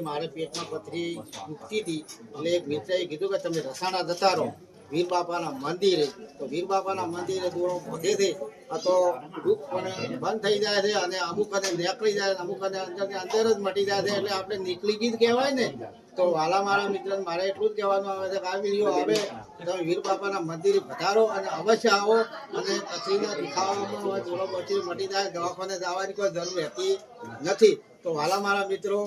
મારે પેટમાં પથરી દુખતી હતી એટલે એક મિત્રએ કીધું કે તમે રસાણા જતા રહો. વીર બાપાના મંદિરે, તો વીર બાપાના મંદિરે દોરો છે તો દુઃખ પણ બંધ થઈ જાય છે અને અમુક અને નીકળી જાય અમુક અને અંદર અંદર જ મટી જાય છે, એટલે આપણે નીકળી ગીત કહેવાય ને, તો વાલા મારા મિત્ર મારે એટલું જ કહેવાનું આવે છે કે આ વીડિયો આવે, તમે વીર બાપાના મંદિરે પધારો અને અવશ્ય આવો અને પછીના દુખાવામાં થોડો પછી મટી જાય, દવાખાને જવાની કોઈ જરૂર રહેતી નથી. તો વાલા મારા મિત્રો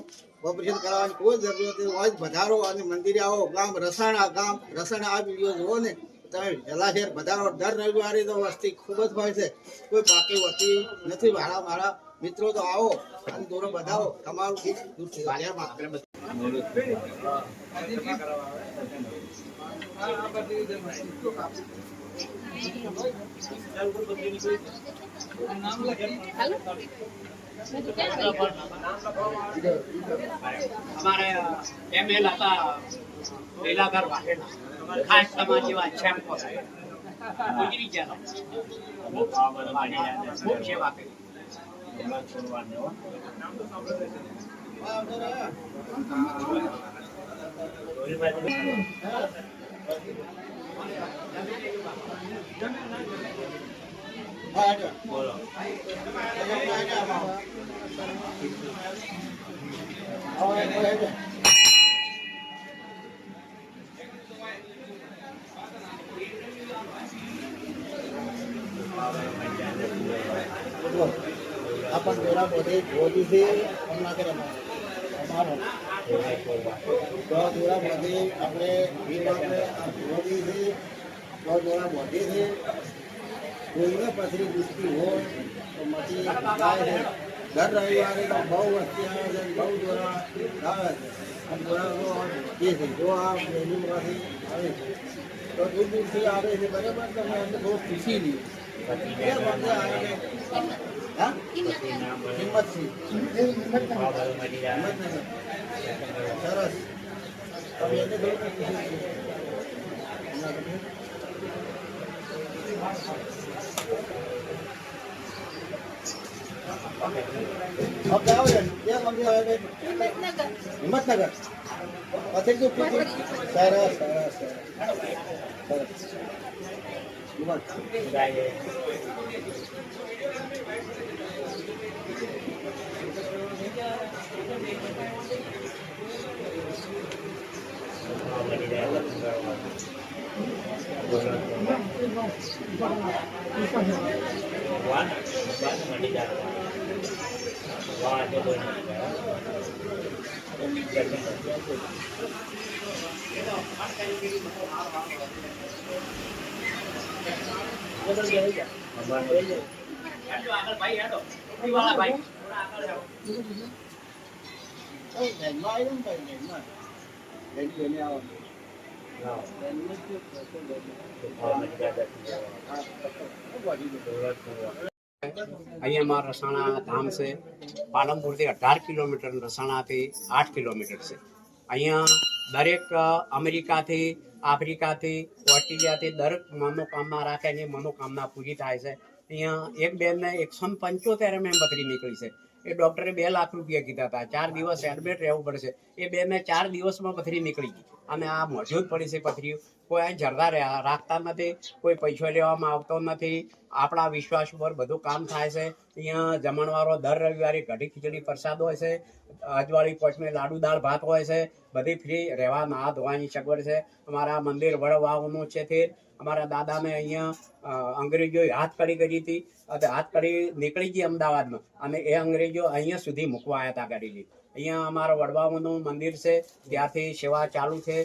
ઓપરેશન કરાવવાની કોઈ જરૂરત હોય વધારો અને મંદિરે આવો, ગામ રસાણા ગામ રસાણા આ વીડિયો જુઓ ને, તમે જલાશેર વધારો દર રવિવારે તો વસ્તી ખૂબ જ હોય છે. કોઈ બાકી વસ્તી નથી. મારા મારા મિત્રો તો આવો અને દોરો બધાવો. તમારું દુઃખ દૂર થઈ. અમારે એમએલ હતા લીલાધર વાઘેલા. ખાસ તમારા જેવા ચેમ્પો ગુજરી ગયા. ખૂબ સેવા કરી. હા, હેડો. આવો, હેડો, હેડો. જો, આ પણ પેલા બધે જોડી છે હમણાં કે અમારો આપણે વીર દોરા બધે છે કોઈને પથરી દુખતી હોય તો મચી જાય છે દર રવિવારે તો બહુ વસ્તી આવે છે બહુ દોરા આવે છે અને દોરા જે છે જો આ મેન્યુમાંથી આવે છે તો દૂર દૂરથી આવે છે બરાબર? તમે એમને બહુ ખુશી લી સરસ આવે છે હા હિંમતથી હિંમતનગર સરસ તમે એને બહુ ખુશી લી. હવે આવો ને ક્યાં મંદિર આવે છે? હિંમતનગર પછી શું પીધી સરસ સરસ સરસ સરસ હિંમત હેડો આગળ ભાઈ હેડો વાળા ભાઈ થોડા આગળ જાઓ. એ ધ્યાનમાં આવ્યું ને ભાઈ ધ્યાનમાં ધ્યાન જોઈને આવો ધ્યાનમાં જ અહીંયા અમારા રસાણા ધામ છે. પાલનપુરથી અઢાર કિલોમીટર રસાણાથી આઠ કિલોમીટર છે. અહીંયા દરેક અમેરિકાથી, આફ્રિકાથી, ઓસ્ટ્રેલિયાથી દરેક મનોકામના રાખે એની મનોકામના પૂરી થાય છે. અહીંયા એક બેનને એકસો પંચોતેર એમ બકરી નીકળી છે. એ ડૉક્ટરે બે લાખ રૂપિયા કીધા હતા. ચાર દિવસ એડમિટ રહેવું પડશે. એ બેને ચાર દિવસમાં પથરી નીકળી ગઈ. અને આ મોજૂદ પડી છે પથરીઓ. કોઈ અહીં જરદા રાખતા નથી, કોઈ પૈસો લેવામાં આવતો નથી. આપણા વિશ્વાસ ઉપર બધું કામ થાય છે. અહીંયા જમણવારો દર રવિવારે કઢી ખીચડી પ્રસાદ હોય છે. અજવાળી પોચમે લાડુ દાળ ભાત હોય છે. બધી ફ્રી રહેવા નાહવા ધોવાની સગવડ છે. અમારા મંદિર વડવાઓનું છે તે અમારા દાદાને અહીંયા અંગ્રેજોએ હાથ કડી કરી હતી. અને હાથ કડી નીકળી ગઈ અમદાવાદમાં. અને એ અંગ્રેજો અહીંયા સુધી મૂકવા આવ્યા હતા ગાડીથી અહીંયા અમારા વડવાઓનું મંદિર છે. ત્યાંથી સેવા ચાલુ છે.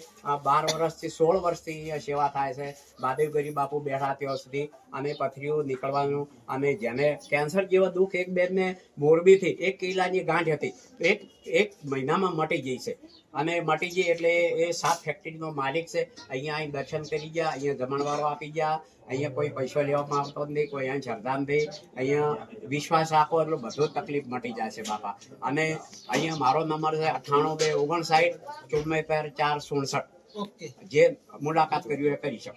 બાર વર્ષથી સોળ વર્ષથી સેવા થાય છે. મહાદેવ ગરીબ બાપુ બેઠા ત્યાં સુધી. અમે પથરીઓ નીકળવાનું. અમે જેને કેન્સર જેવો દુઃખ એક બેનને મોરબીથી એક કિલ્લાની ગાંઠ હતી એક એક મહિનામાં મટી ગઈ છે. અને મટી ગઈ એટલે એ સાત ફેક્ટરીનો માલિક છે. અહીંયા અહીં દર્શન કરી ગયા અહીંયા જમણવારો આપી ગયા. અહીંયા કોઈ પૈસો લેવામાં આવતો નથી કોઈ અહીંયા શ્રદ્ધા નથી અહીંયા વિશ્વાસ રાખો એટલે બધો તકલીફ મટી જાય છે બાપા. અને અહીંયા મારો નંબર છે અઠ્ઠાણું બે ઓગણસાઠ ચુમ્મોતેર ચાર સુડસઠ. જે મુલાકાત કરવી એ કરી શકો.